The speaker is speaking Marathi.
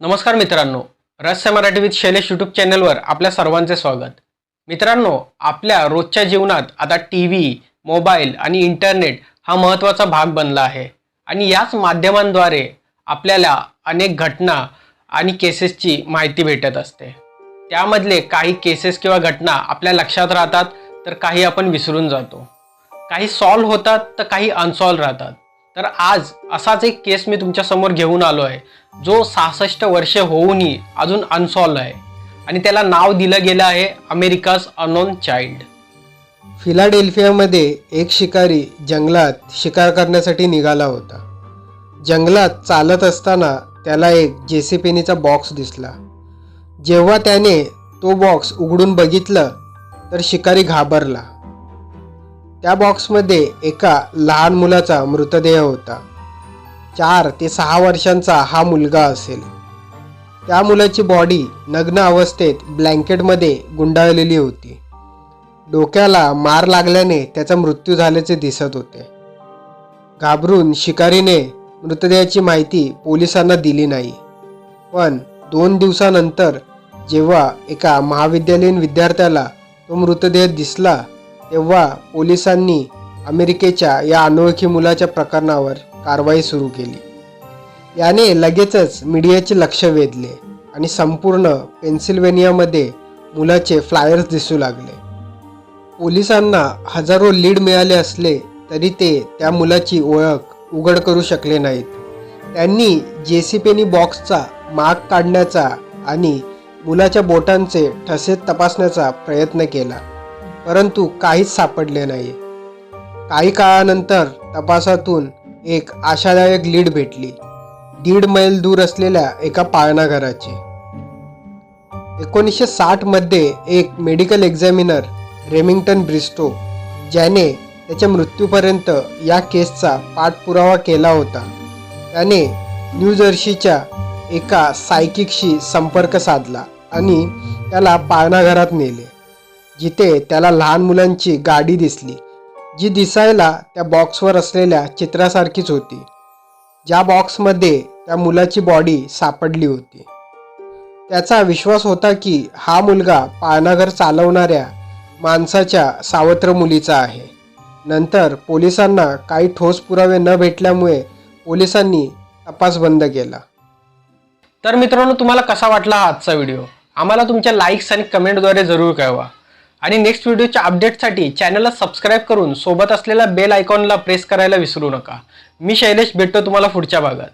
नमस्कार मित्रांनो रहस्य मराठी विथ शैलेश यूट्यूब चॅनलवर आपल्या सर्वांचे स्वागत. मित्रांनो आपल्या रोजच्या जीवनात आता टी व्ही मोबाईल आणि इंटरनेट हा महत्त्वाचा भाग बनला आहे. आणि याच माध्यमांद्वारे आपल्याला अनेक घटना आणि केसेसची माहिती भेटत असते. त्यामधले काही केसेस किंवा घटना आपल्या लक्षात राहतात तर काही आपण विसरून जातो. काही सॉल्व्ह होतात तर काही अनसॉल्व्ह राहतात. तर आज असाच एक केस मी तुमच्यासमोर घेऊन आलो आहे. जो सहासष्ट वर्षे होऊनही अजून अनसॉल्व्ह आहे. आणि त्याला नाव दिलं गेलं आहे अमेरिकाज अनोन चाइल्ड. फिलाडेल्फियामध्ये एक शिकारी जंगलात शिकार करण्यासाठी निघाला होता. जंगलात चालत असताना त्याला एक जेसीपेनीचा बॉक्स दिसला. जेव्हा त्याने तो बॉक्स उघडून बघितलं तर शिकारी घाबरला. त्या बॉक्समध्ये एका लहान मुलाचा मृतदेह होता. चार ते सहा वर्षांचा हा मुलगा असेल. त्या मुलाची बॉडी नग्न अवस्थेत ब्लँकेटमध्ये गुंडाळलेली होती. डोक्याला मार लागल्याने त्याचा मृत्यू झाल्याचे दिसत होते. घाबरून शिकारीने मृतदेहाची माहिती पोलिसांना दिली नाही. पण दोन दिवसानंतर जेव्हा एका महाविद्यालयीन विद्यार्थ्याला तो मृतदेह दिसला तेव्हा पोलिसांनी अमेरिकेच्या या अनोळखी मुलाच्या प्रकरणावर कारवाई सुरू केली. याने लगेचच मीडियाचे लक्ष वेधले आणि संपूर्ण पेन्सिल्वेनियामध्ये मुलाचे फ्लायर्स दिसू लागले. पोलिसांना हजारो लीड मिळाले असले तरी ते त्या मुलाची ओळख उघड करू शकले नाहीत. त्यांनी जे सी पेनी बॉक्सचा माग काढण्याचा आणि मुलाच्या बोटांचे ठसे तपासण्याचा प्रयत्न केला. परंतु काहीच सापडले नाही. काही काळानंतर तपासातून एक आशादायक लीड भेटली. दीड मैल दूर असलेल्या एका पाळणाघराची. एकोणीसशे साठमध्ये एक मेडिकल एक्झामिनर रेमिंग्टन ब्रिस्टो ज्याने त्याच्या मृत्यूपर्यंत या केसचा पाठपुरावा केला होता. त्याने न्यूजर्सीच्या एका सायकिकशी संपर्क साधला आणि त्याला पाळणाघरात नेले. जिथे त्याला लहान मुलांची गाडी दिसली जी दिसायला त्या बॉक्सवर असलेल्या चित्रासारखीच होती. ज्या बॉक्समध्ये त्या मुलाची बॉडी सापडली होती. त्याचा विश्वास होता की हा मुलगा पाळणाघर चालवणाऱ्या माणसाच्या सावत्र मुलीचा आहे. नंतर पोलिसांना काही ठोस पुरावे न भेटल्यामुळे पोलिसांनी तपास बंद केला. तर मित्रांनो तुम्हाला कसा वाटला हा आजचा व्हिडिओ आम्हाला तुमच्या लाईक्स आणि कमेंटद्वारे जरूर कळवा. आणि नेक्स्ट व्हिडिओच्या अपडेटसाठी चॅनलला सबस्क्राईब करून सोबत असलेल्या बेल आयकॉनला प्रेस करायला विसरू नका. मी शैलेश भेटतो तुम्हाला पुढच्या भागात.